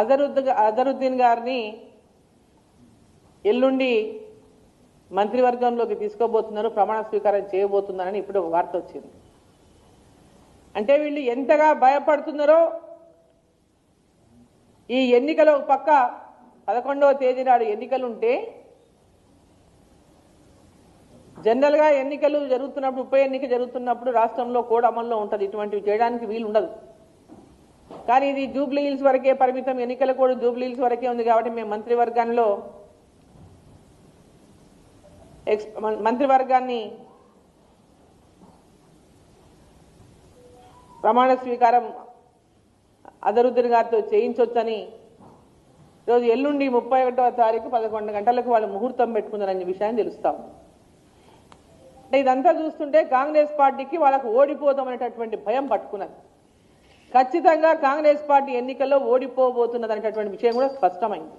అజరుద్ అజరుద్దీన్ గారిని ఎల్లుండి మంత్రివర్గంలోకి తీసుకోబోతున్నారు ప్రమాణ స్వీకారం చేయబోతున్నారని ఇప్పుడు వార్త వచ్చింది. అంటే వీళ్ళు ఎంతగా భయపడుతున్నారో ఈ ఎన్నికల పక్క పదకొండవ తేదీ నాడు ఎన్నికలు ఉంటే జనరల్గా ఎన్నికలు జరుగుతున్నప్పుడు ఉప ఎన్నిక జరుగుతున్నప్పుడు రాష్ట్రంలో కోడ్ అమల్లో ఉంటుంది. ఇటువంటివి చేయడానికి వీలు ఉండదు కానీ ఇది జూబ్లీ హిల్స్ వరకే పరిమితం. ఎన్నికల కూడా జూబ్లీ హిల్స్ వరకే ఉంది కాబట్టి మేము మంత్రివర్గంలో ఎక్స్ మంత్రివర్గాన్ని ప్రమాణ స్వీకారం అజరుద్దీన్ గారితో చేయించవచ్చని ఈరోజు ఎల్లుండి ముప్పై ఒకటవ తారీఖు పదకొండు గంటలకు వాళ్ళు ముహూర్తం పెట్టుకున్నారనే విషయాన్ని తెలుస్తాం. అంటే ఇదంతా చూస్తుంటే కాంగ్రెస్ పార్టీకి వాళ్ళకు ఓడిపోతాం అనేటటువంటి భయం పట్టుకున్నది. ఖచ్చితంగా కాంగ్రెస్ పార్టీ ఎన్నికల్లో ఓడిపోబోతున్నది అనేటటువంటి విషయం కూడా స్పష్టమైంది.